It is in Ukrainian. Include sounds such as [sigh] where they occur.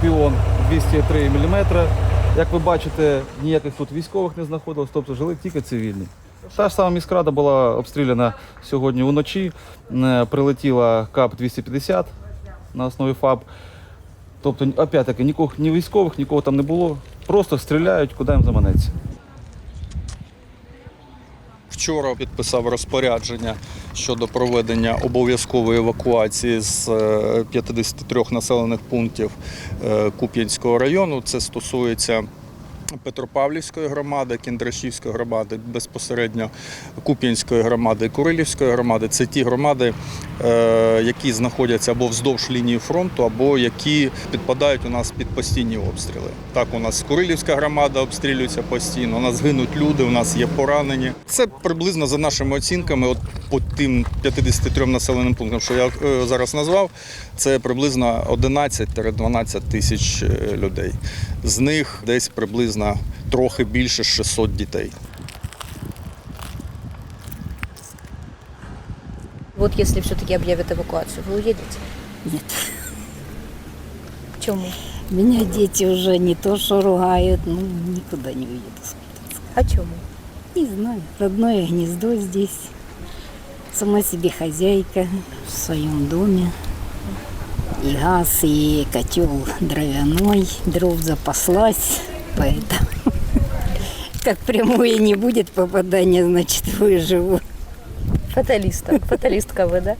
Скорпіон 203 мм. Як ви бачите, ніяких тут військових не знаходилось, тобто жили тільки цивільні. Та ж сама міськрада була обстріляна сьогодні вночі. Е, Прилетіла КАП-250 на основі ФАБ. Тобто, опять-таки, нікого, ні військових, нікого там не було. Просто стріляють, куди їм заманеться. Вчора підписав розпорядження щодо проведення обов'язкової евакуації з е, 53 населених пунктів е, Куп'янського району. Це стосується Петропавлівської громади, Кіндрашівської громади, безпосередньо Куп'янської громади Курилівської громади. Це ті громади, е, які знаходяться або вздовж лінії фронту, або які підпадають у нас під постійні обстріли. Так, у нас Курилівська громада обстрілюється постійно. У нас гинуть люди, у нас є поранені. Це приблизно за нашими оцінками, от по тим 53 населеним пунктам, що я е, зараз назвав, це приблизно 11-12 тисяч е, людей. З них десь приблизно трохи більше 600 дітей. Вот если все-таки объявят эвакуацию, вы уедете? Нет. Почему? Меня дети уже не то что ругают, ну никуда не уеду. А чему? Не знаю, родное гнездо здесь. Сама себе хозяйка в своем доме. И газ, и котел дровяной, дров запаслась, поэтому [laughs] как прямое не будет попадания, значит выживу. Фаталиста. Фаталистка вы, да?